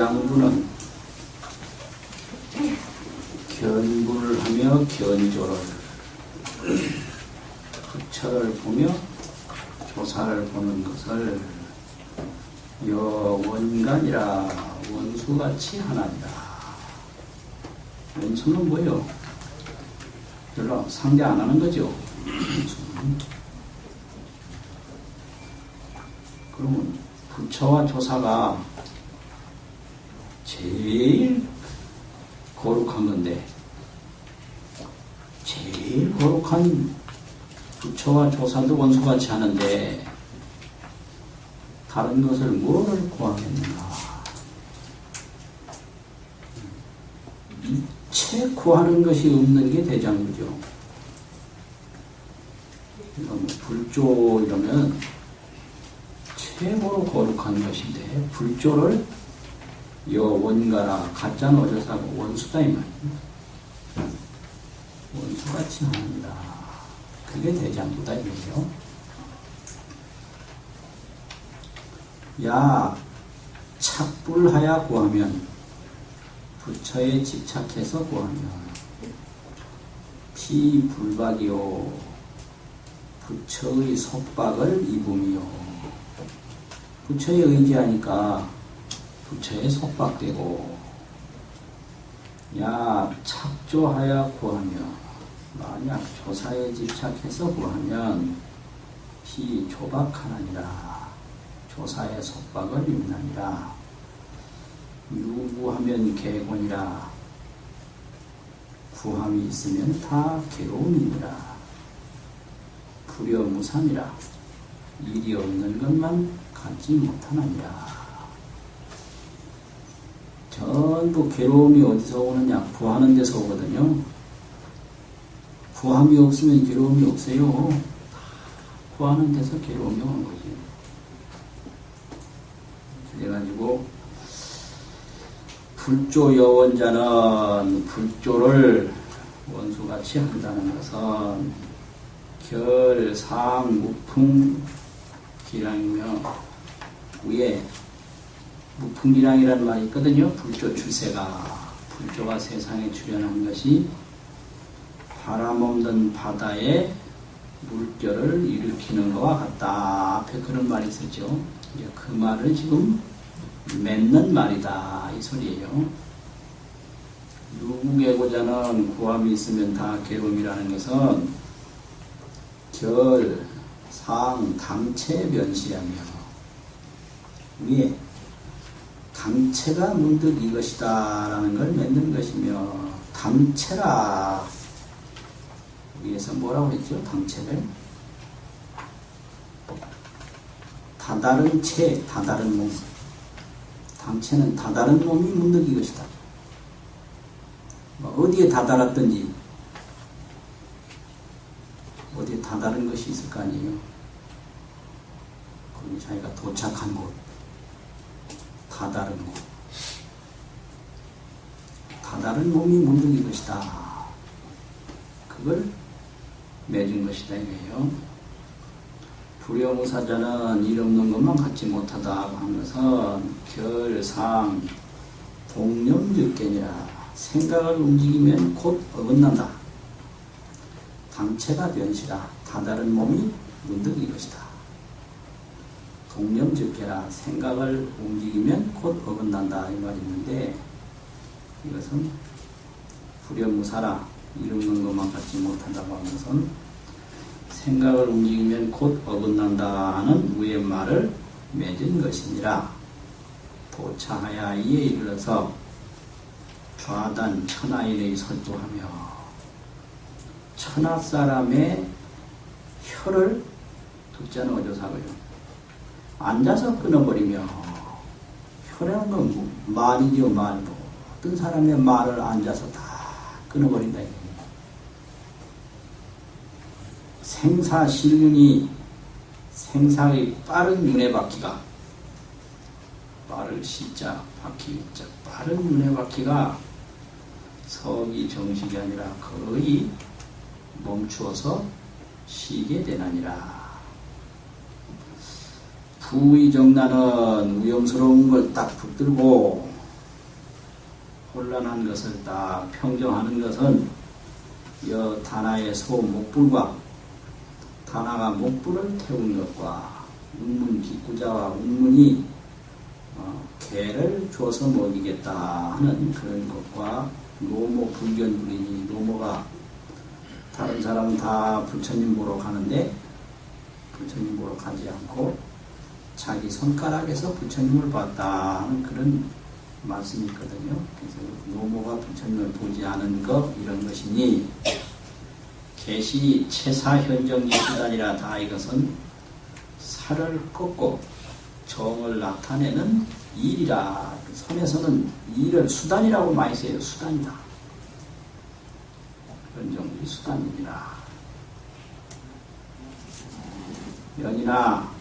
대장부는 견부를 하며 견조를 부처를 보며 조사를 보는 것을 여원간이라 원수같이 하나니라. 원수는 뭐요? 별로 상대 안 하는 거죠. 그러면 부처와 조사가 제일 거룩한 건데, 제일 거룩한 부처와 조사도 원수같이 하는데, 다른 것을 뭐를 구하겠는가? 이체 구하는 것이 없는 게 대장부죠. 뭐 불조 이러면 최고로 거룩한 것인데 불조를 여 원가라 가짜 노조사고 원수다 이 말입니다. 원수같이 합니다. 그게 대장부다 이거죠. 야 착불하야 구하면 부처에 집착해서 구하면 피불박이요 부처의 속박을 입음이요 부처에 의지하니까 부처에 속박되고 야 착조하야 구하며 만약 조사에 집착해서 구하면 피 조박하나니라. 조사의 속박을 입나니라. 유구하면 개곤이라. 구함이 있으면 다 괴로움이니라. 불여무삼이라. 일이 없는 것만 갖지 못하느니라. 전부 괴로움이 어디서 오느냐? 구하는 데서 오거든요. 구함이 없으면 괴로움이 없어요. 구하는 데서 괴로움이 오는 거지. 그래가지고, 불조 여원자는 불조를 원수같이 한다는 것은 결, 상, 무풍, 기량이며 위에 무풍기량이라는 말이 있거든요. 불조 출세가 불조가 세상에 출현한 것이 바람 없는 바다에 물결을 일으키는 것과 같다. 앞에 그런 말이 있었죠. 이제 그 말을 지금 맺는 말이다. 이 소리예요. 누구의 고자는 구함이 있으면 다 괴로움이라는 것은 결, 상, 당체 면시하며 위에 당체가 문득 이것이다 라는 걸 맺는 것이며 당체라. 위에서 뭐라고 했죠? 당체를? 다다른 체, 다다른 몸. 당체는 다다른 몸이 문득 이것이다. 뭐 어디에 다다랐든지 어디에 다다른 것이 있을 거 아니에요? 거기 자기가 도착한 곳 다다른 몸. 다다른 몸이 문득인 것이다. 그걸 맺은 것이다 이거예요. 불여무사자는 일 없는 것만 갖지 못하다 것은 결상 동념즉견이라 생각을 움직이면 곧 어긋난다. 당체가 변시라 다다른 몸이 문득인 것이다. 동념즉해라 생각을 움직이면 곧 어긋난다 이 말이 있는데 이것은 불여무사라 이루는 것만 갖지 못한다고 것은 생각을 움직이면 곧 어긋난다는 위의 말을 맺은 것이니라 도차하야 이에 이르러서 좌단 천하인의 설도하며 천하 사람의 혀를 듣자는 어조사고요. 앉아서 끊어버리며 혈라는 건 말이죠 말도 어떤 사람의 말을 앉아서 다 끊어버린다 생사실륜이 생사의 빠른 눈에 바퀴가 빠를 시자 바퀴 자 빠른 눈에 바퀴가 서기 정식이 아니라 거의 멈추어서 쉬게 되나니라. 부의정난은 위험스러운 걸 딱 붙들고 혼란한 것을 딱 평정하는 것은 여 다나의 소 목불과 다나가 목불을 태운 것과 운문 기구자와 운문이 어, 개를 줘서 먹이겠다 하는 그런 것과 노모 불견 불이니 노모가 다른 사람은 다 부처님 보러 가는데 부처님 보러 가지 않고 자기 손가락에서 부처님을 봤다 하는 그런 말씀이 있거든요. 그래서 노모가 부처님을 보지 않은 것 이런 것이니 개시 체사 현정기 수단이라 다 이것은 살을 꺾고 정을 나타내는 일이라 선에서는 일을 수단이라고 많이 써요. 수단이다. 현정기 수단이니라. 연이나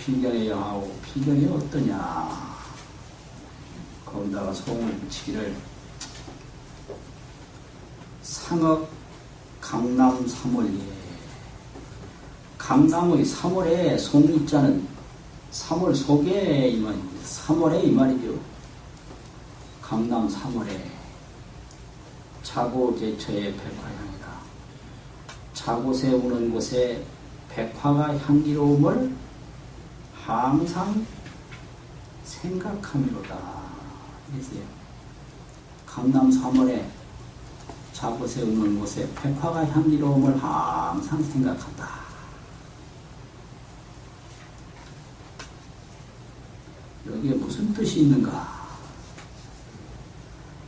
필경에 영하고 필경이 어떠냐 거기다가 소음을 붙이기를 상업 강남 3월에 강남의 3월에 송리자는 3월 속에 이 말입니다. 3월에 이 말이죠. 강남 3월에 자고 제처의 백화향이다. 자고 세우는 곳에 백화가 향기로움을 항상 생각함이로다. 이랬어요. 강남 3월에 자고 세우는 곳에 백화가 향기로움을 항상 생각한다. 여기에 무슨 뜻이 있는가?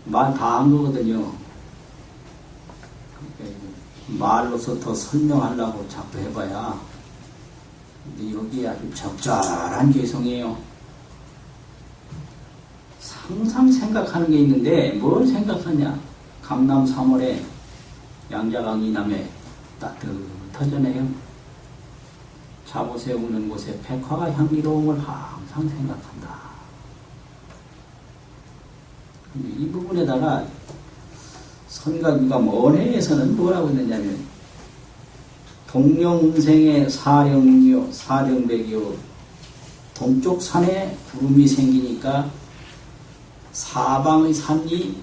말 다 한 거거든요. 그러니까 말로서 더 설명하려고 자꾸 해봐야 근데 여기에 아주 적절한 개성이에요. 항상 생각하는 게 있는데 뭘 생각하냐? 강남 3월에 양자강 이남에 따뜻하잖아요. 자고 세우는 곳에 백화가 향기로움을 항상 생각한다. 이 부분에다가 선각위가 원해에서는 뭐라고 했느냐면 동령운생의 사령이요 사령백이요 동쪽 산에 구름이 생기니까 사방의 산이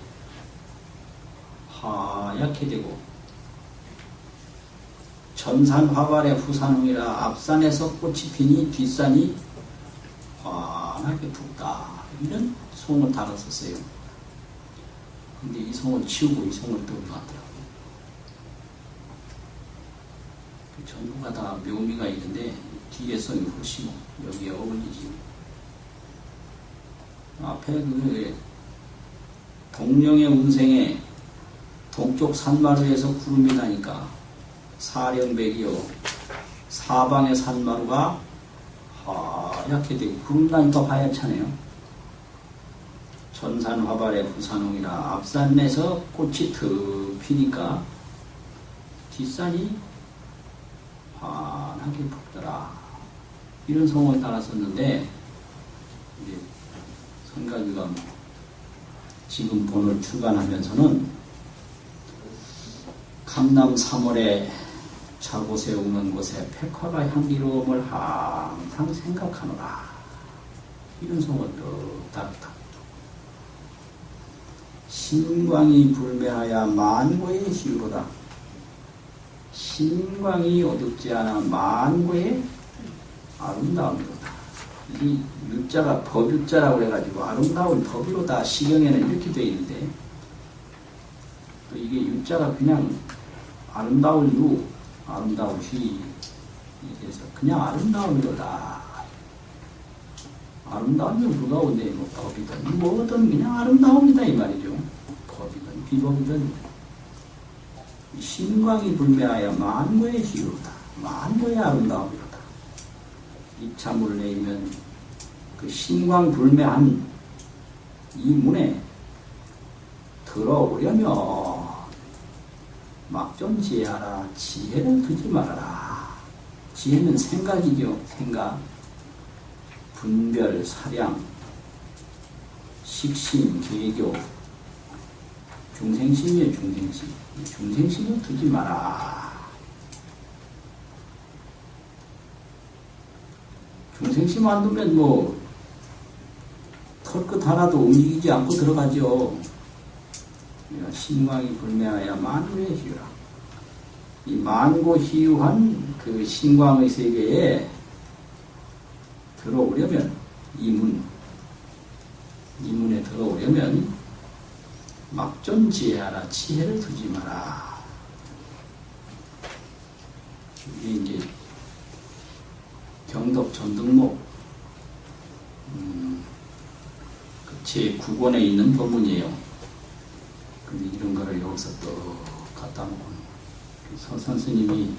하얗게 되고 전산 화발의 후산홍이라 앞산에서 꽃이 피니 뒷산이 환하게 붓다 이런 송을 달았었어요. 근데 이 송을 치우고 이 송을 또 놨더라고요. 전부가 다 묘미가 있는데 뒤에 성이 훨씬 여기에 어울리지. 앞에 그 동령의 운생에 동쪽 산마루에서 구름이 나니까 사령백이요 사방의 산마루가 하얗게 되고 구름 나니까 하얗잖아요. 전산 화발의 후산홍이라 앞산에서 꽃이 드 피니까 뒷산이 환하게 붓더라. 이런 성을 따랐었는데 이제 선가위가 뭐 지금 본을 출간하면서는 강남 3월에 자고 세우는 곳에 백화가 향기로움을 항상 생각하노라. 이런 성을 또 따랐다. 신광이 불매하여 만고의 희유로다. 신광이 어둡지 않아 만고의 아름다움이로다. 이 유자가 법유자라고 해가지고 아름다운 법이로다. 시경에는 이렇게 되어 있는데 또 이게 유자가 그냥 아름다운 유, 아름다운 휘 그래서 그냥 아름다움이로다. 아름다움이 무가운데 뭐 법이든 뭐든 그냥 아름다움이다 이 말이죠. 법이든 비법이든 신광이 불매하여 만고의 희유로다. 만고의 아름다움이로다. 입참을 내면 그 신광 불매한 이 문에 들어오려면 막좀 지혜하라. 지혜를 두지 말아라. 지혜는 생각이죠. 생각. 분별, 사량, 식심, 계교, 중생심이에요, 중생심. 중생심을 두지 마라. 중생심 안 두면 뭐, 털끝 하나도 움직이지 않고 들어가죠. 신광이 불매하여 만고의 희유라. 이 만고 희유한 그 신광의 세계에 들어오려면 이문 이문에 들어오려면 막존지혜하라 지혜를 두지 마라. 이게 이제 경덕 전등록 음, 그 제9권에 있는 법문이에요. 근데 이런 거를 여기서 또 갖다 놓고 서 선생님이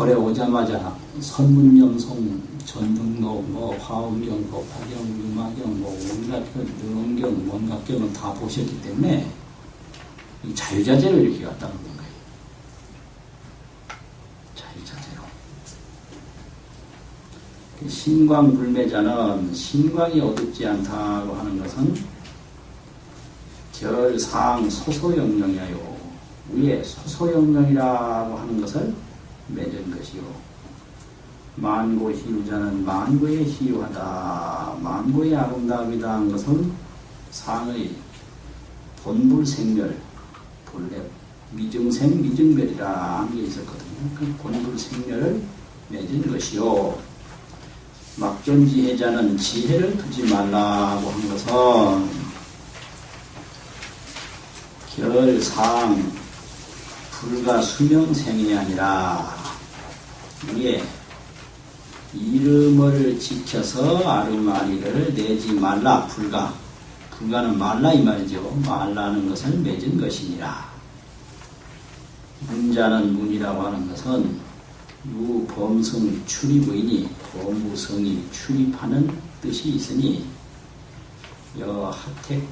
절에 오자마자 선문명송, 전등록, 뭐 화엄경, 법화경, 유마경, 뭐 온갖 뭔가 경을 다 보셨기 때문에 이 자유자재로 이렇게 놓는 거예요. 자유자재로. 그 신광불매자는 신광이 어둡지 않다고 하는 것은 결상 소소영령이에요. 위에 소소영령이라고 하는 것을 맺은 것이요. 만고 희유자는 만고에 희유하다. 만고의 아름다움이다 한 것은 상의 본불생멸, 본래 미증생 미증멸이라 한 게 있었거든요. 그 본불생멸을 맺은 것이요. 막존지혜자는 지혜를 두지 말라고 한 것은 결상 불가 수명생이 아니라 이게 이름을 지켜서 아르마리를 내지 말라. 불가. 불가는 말라 이 말이죠. 말라는 것을 맺은 것이니라. 문자는 문이라고 하는 것은 유범성 출입의니 범무성이 출입하는 뜻이 있으니 여 하택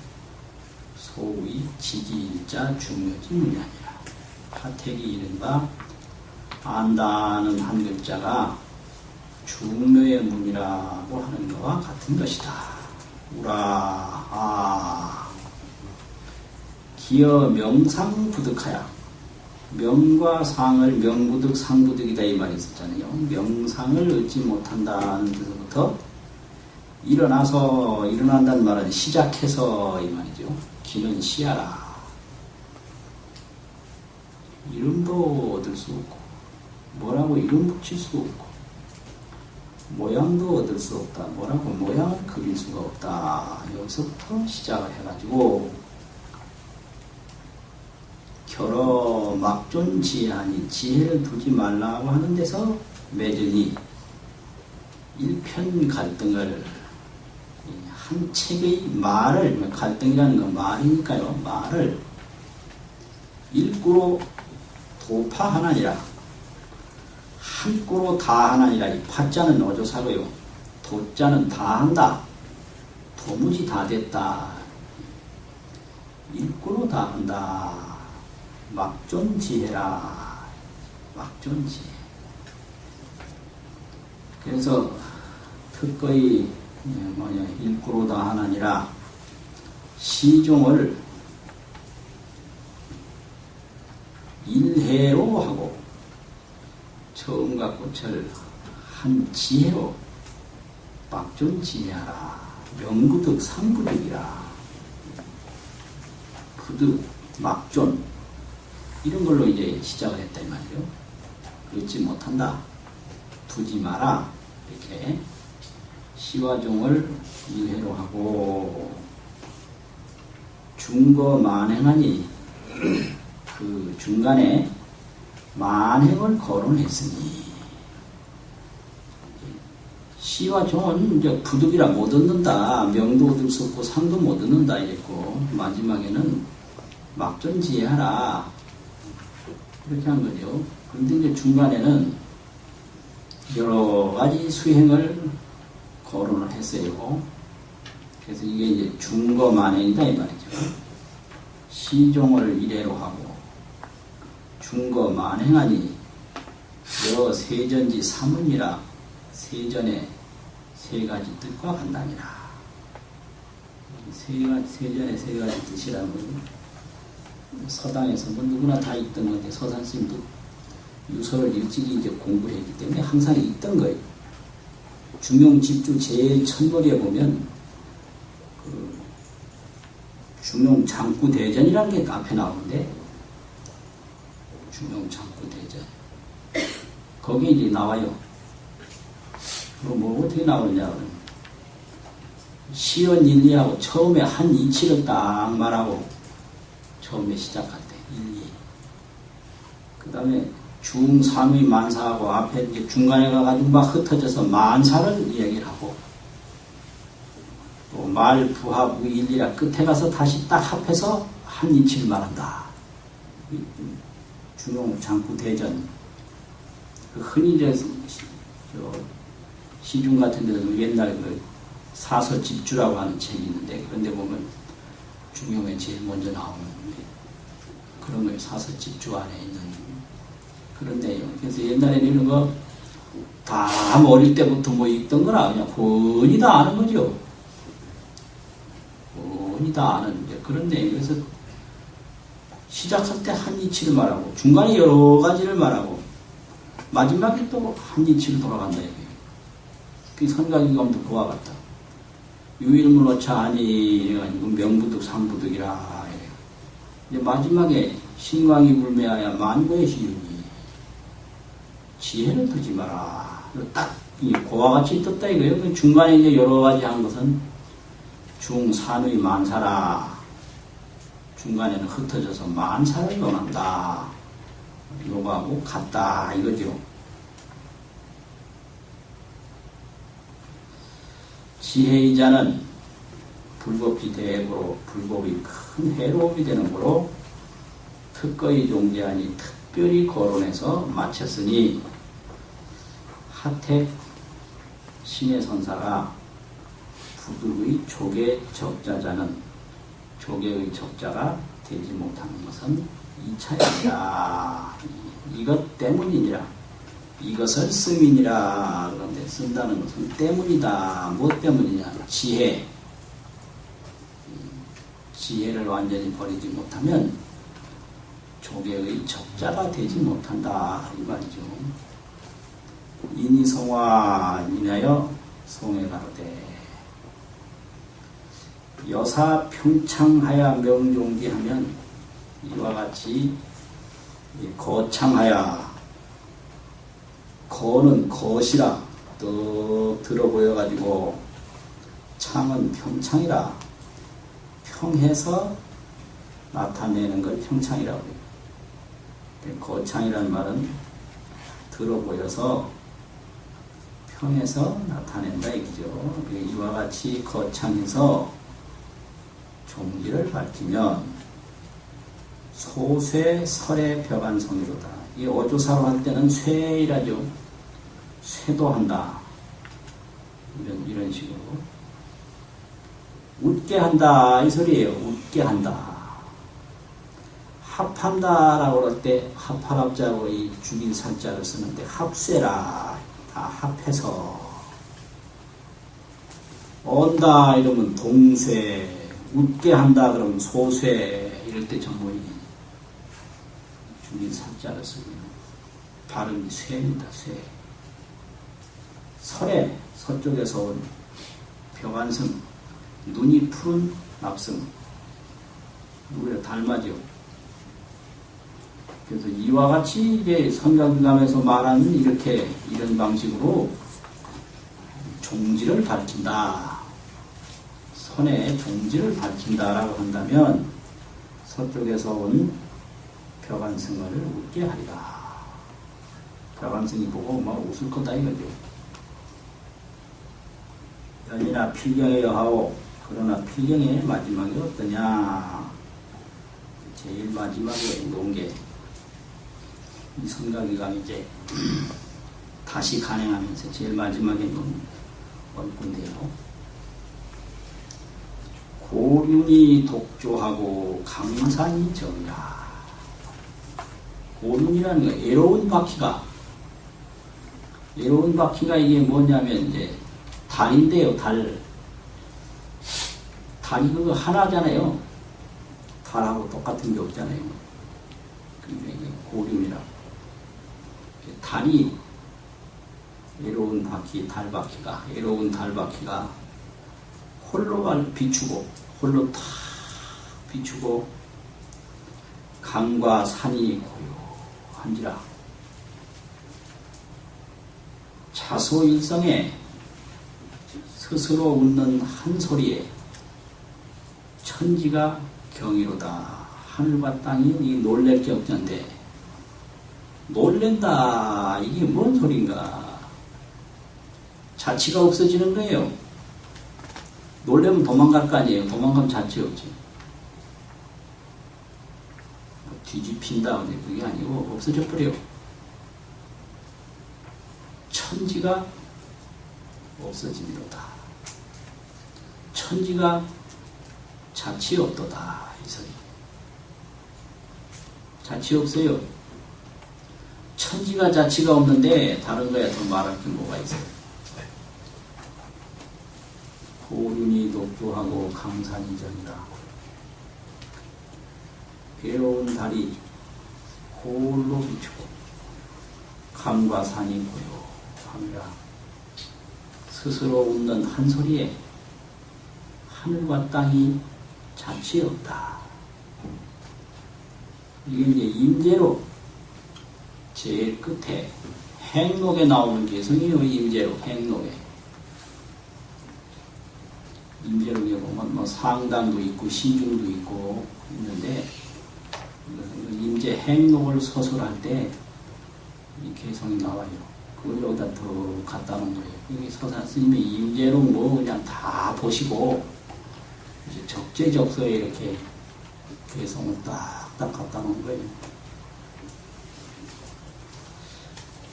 소위 지지일자 중요지 문이 아니라 하택이 이른바 안다는 한 글자가 중묘의 문이라고 하는 것과 같은 것이다. 우라, 아. 기어 명상 부득하야. 명과 상을 명부득, 상부득이다 이 말이 있었잖아요. 명상을 얻지 못한다는 뜻부터 일어나서, 일어난다는 말은 시작해서 이 말이죠. 기는 시야라. 이름도 얻을 수 없고, 뭐라고 이름 붙일 수 없고, 모양도 얻을 수 없다. 뭐라고 모양을 그릴 수가 없다. 여기서부터 시작을 해가지고, 결어 막존지하니 지혜를 두지 말라고 하는 데서 매전이 일편 갈등을 한 책의 말을 갈등이라는 건 말이니까요 말을 일구로 도파하나니라 한 꾸로 다 하나니라. 이 파자는 어조사고요. 도자는 다 한다. 도무지 다 됐다. 일구로 다 한다. 막존 지혜라. 막존 지혜. 그래서 특거의 뭐냐 일구로다 하나니라. 시종을 일해로 하고 처음과 끝을 한 지혜로 막존지혜하라. 명구득 상부득이라. 부득 막존 이런 걸로 이제 시작을 이 말이에요. 그렇지 못한다. 두지 마라. 이렇게 시와종을 일회로 하고 중거 만행하니 그 중간에 만행을 거론했으니 시와 종은 이제 부득이라 못 얻는다. 명도 얻을 수 없고 상도 못 얻는다 이랬고 마지막에는 막전지혜하라. 이렇게 한 거죠. 그런데 이제 중간에는 여러 가지 수행을 거론을 했어요. 그래서 이게 이제 중거만행이다 이 말이죠. 시종을 이래로 하고 중거만행하니 여 세전지 삼문이라 세전의 세 가지 뜻과 간단이라. 세 가지, 세전의 세 가지 뜻이라는 거죠. 서당에서 뭐 누구나 다 있던 건데 서산 스님도 유서를 일찍이 이제 공부했기 때문에 항상 있던 거예요. 중용 집주 제일 첫머리에 보면 그 중용 장구 대전이라는 게 앞에 나오는데 중용 장구 대전 거기 이제 나와요. 그럼 뭐 어떻게 나오느냐 그러면 시연 일리하고 처음에 한 이치를 딱 말하고 처음에 시작할 때 일리 그 다음에 중, 3위 만사하고 앞에 이제 중간에 가가지고 막 흩어져서 만사를 이야기를 하고 또 말, 부합, 일리라 끝에 가서 다시 딱 합해서 한 이치를 말한다. 중용 장구 대전 그 흔히 저, 저 시중 같은 데도 옛날 그 사서 집주라고 하는 책이 있는데 그런데 보면 중용에 제일 먼저 나오는 그런 거예요. 사서 집주 안에 있는 그런 내용. 그래서 옛날에는 이런 거 다 어릴 때부터 뭐 읽던 거라 그냥 뻔히 다 아는 거죠. 뻔히 다 아는 이제 그런 내용. 그래서 시작할 때 한 이치를 말하고 중간에 여러 가지를 말하고 마지막에 또 한 이치를 돌아간다 이거예요. 그 선각인감도 그와 같다. 유일문어차 아니 해가지고 명부득 삼부득이라 이래요. 이제 마지막에 신광이 불매하여 만고의 시윤이 지혜를 두지 마라. 딱 고와 같이 떴다 이거예요. 그 중간에 이제 여러 가지 한 것은 중산의 만사라. 중간에는 흩어져서 만사를 논한다. 요거하고 같다 이거죠. 지혜이자는 불법이 대고로 불법이 큰 해로움이 되는 거로 특거의 종제하니 특별히 거론해서 마쳤으니 하택 신의 선사가 부득의 조계 적자자는 조계의 적자가 되지 못하는 것은 이차이니라 이것 때문이니라. 이것을 쓰민이라 그런데 쓴다는 것은 때문이다. 무엇 때문이냐? 지혜. 지혜를 완전히 버리지 못하면 조계의 적자가 되지 못한다. 이 말이죠. 인이 성화 인하여 송해 가로되 여사 평창하야 명종기하면 이와 같이 거창하야 거는 것이라 또 들어 보여 가지고 창은 평창이라 평해서 나타내는 걸 평창이라고 해요. 거창이라는 말은 들어 보여서 평해서 나타낸다 이거죠. 이와 같이 거창해서 종기를 밝히면 소쇠 설의 벽안성이로다. 이 어조사로 할 때는 쇠이라죠. 쇠도한다. 이런 이런 식으로 웃게 한다 이 소리예요. 웃게 한다. 합한다라고 그럴 때 합할합자고 이 죽인 살자를 쓰는데 합쇠라 다 합해서 온다 이러면 동쇠 웃게 한다 그러면 소쇠 이럴 때 전부 이 죽인 살자를 쓰고 발음이 쇠입니다 쇠 설에 서쪽에서 온 벽안성 눈이 푸른 납성 누구야 닮아죠 그래서 이와 같이 이제 성경감에서 말하는 이렇게 이런 방식으로 종지를 밝힌다. 선의 종지를 밝힌다라고 한다면 서쪽에서 온 벽안승을 웃게 하리라. 벽안승이 보고 막 웃을 거다 이거죠. 연이나 필경에 여하오 그러나 필경의 마지막이 어떠냐? 제일 마지막에 놓은 게이 성가기가 이제 다시 간행하면서 제일 마지막에 놓은 원군데요. 고륜이 독조하고 강산이 정야. 고륜이라는 거 애로운 바퀴가 애로운 바퀴가 이게 뭐냐면 이제 달인데요, 달. 달이 그거 하나잖아요. 달하고 똑같은 게 없잖아요. 그러니까 이게 고륜이라고. 달이 외로운 바퀴, 달바퀴가, 외로운 달바퀴가 홀로 갈 비추고, 홀로 탁 비추고 강과 산이 고요한지라 자소일성에 스스로 웃는 한 소리에 천지가 경이로다. 하늘과 땅이 이 놀랄 게 없는데 놀랜다. 이게 뭔 소린가? 자치가 없어지는 거예요. 놀래면 도망갈 거 아니에요. 도망가면 자치 없지. 뭐 뒤집힌다. 그게 아니고 없어져 버려. 천지가 없어지리로다. 천지가 자치 없도다. 이 소리. 자치 없어요. 천지가 자치가 없는데 다른 거야 더 말할 게 뭐가 있어요. 고륜이 독주하고 강산이 전이라. 괴로운 달이 홀로 비추고 강과 산이 고요함이라. 스스로 웃는 한 소리에 하늘과 땅이 자취 없다. 이게 이제 임재로 제일 끝에 행록에 나오는 개성이요 임재로 행록에 임재록에 보면 뭐 상당도 있고 시중도 있고 있는데 임재 행록을 서술할 때 이 개성이 나와요. 그걸 여기다 더 갖다 놓은 거예요. 여기 서산 스님이 임재록 뭐 그냥 다 보시고 이제 적재적소에 이렇게 개성을 딱딱 갖다 놓은 거예요.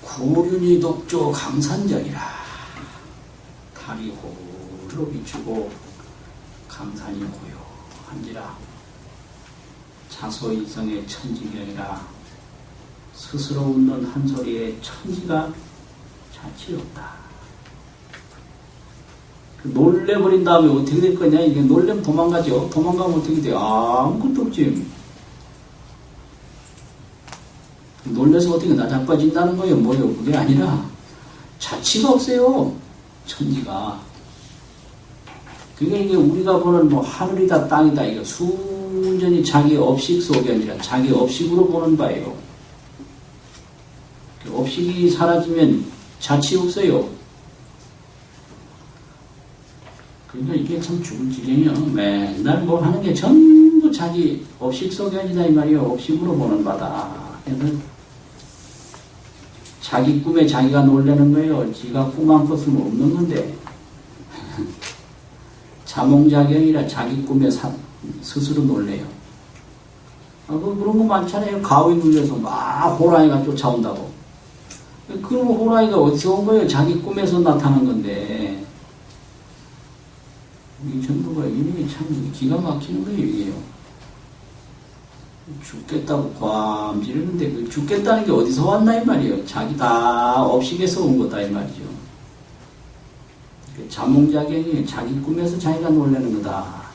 구륜이 독조 강산정이라 달이 홀로 비추고 강산이 고요한지라 자소이성의 천지경이라 스스로 웃는 한 소리에 천지가 자치 없다. 그 놀래버린 다음에 어떻게 될 거냐? 이게 놀래면 도망가죠. 도망가면 어떻게 돼요? 아무것도 없지. 놀래서 어떻게 나자빠진다는 거예요? 뭐요? 그게 아니라 자치가 없어요. 천지가. 그게 이게 우리가 보는 뭐 하늘이다 땅이다 이거 순전히 자기 업식 속이 아니라 자기 업식으로 보는 바예요. 그 업식이 사라지면 자치 없어요. 그러니까 이게 참 죽을 지경이요. 맨날 뭘 하는 게 전부 자기 업식 속이 아니다 이 말이요. 업식으로 보는 바다. 자기 꿈에 자기가 놀라는 거예요. 지가 꿈안 꿨으면 없는 건데. 자몽자경이라 자기 꿈에 사, 스스로 놀래요. 아, 그, 그런 거 많잖아요. 가위 눌려서 막 호랑이가 쫓아온다고. 그럼 호랑이가 어디서 온 거예요? 자기 꿈에서 나타난 건데. 이 전부가 이름이 참 기가 막히는 거예요, 이게요. 죽겠다고 괌 지르는데 그 죽겠다는 게 어디서 왔나 이 말이에요. 자기 다 업식에서 온 거다 이 말이죠. 그 자몽자경이 자기 꿈에서 자기가 놀라는 거다.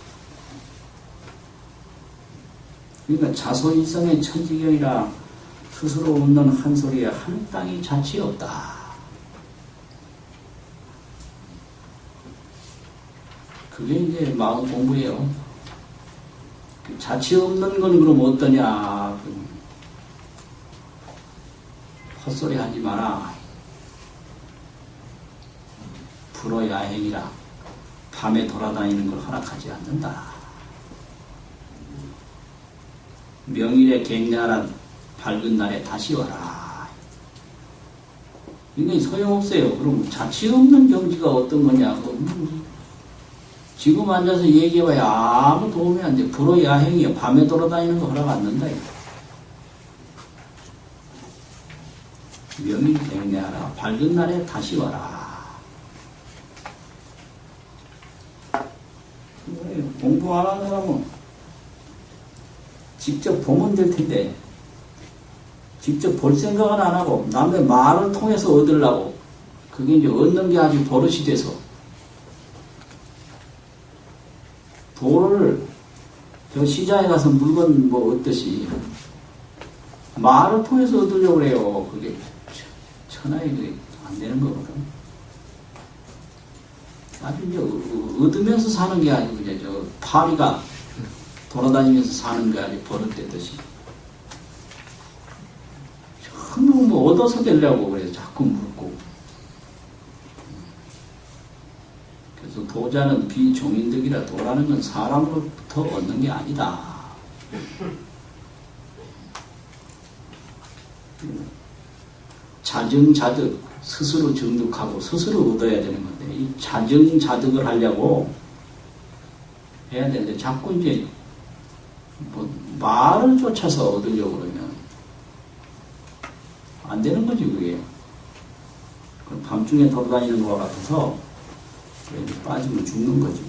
그러니까 자소일성의 천지경이라 스스로 웃는 한 소리에 한 땅이 자치 없다. 그게 이제 마음 공부예요. 그 자치 없는 건 그럼 어떠냐? 그 헛소리 하지 마라. 불어야 행이라 밤에 돌아다니는 걸 허락하지 않는다. 명일에 갱년한 밝은 날에 다시 와라. 이게 소용없어요. 그럼 자치 없는 경지가 어떤 거냐고. 지금 앉아서 얘기해봐야 아무 도움이 안 돼. 불어 야행이요. 밤에 돌아다니는 거 허락 안 된다. 명일 갱년하라. 밝은 날에 다시 와라. 공부 안 하는 사람은 직접 보면 될 텐데 직접 볼 생각은 안 하고 남의 말을 통해서 얻으려고 그게 이제 얻는 게 아주 버릇이 돼서 돌을 저 시장에 가서 물건 뭐 얻듯이 말을 통해서 얻으려고 그래요. 그게 천하에 안 되는 거거든. 아주 이제 얻으면서 사는 게 아니고 이제 저 파리가 돌아다니면서 사는 거 아니 버릇되듯이. 전부 뭐 얻어서 되려고 그래 자꾸 묻고. 그래서 도자는 비종인덕이라 도라는 건 사람으로부터 얻는 게 아니다. 자정자득 스스로 정득하고 스스로 얻어야 되는 건데 이 자정자득을 하려고 해야 되는데 자꾸 이제 뭐 말을 쫓아서 얻으려고 그러면 안 되는 거지 그게. 그럼 밤중에 돌아다니는 것 같아서 빠지면 죽는 거지.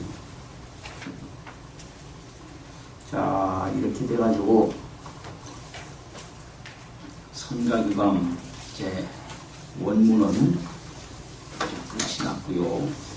자 이렇게 돼가지고 선가규감 이제 원문은 끝이 났고요.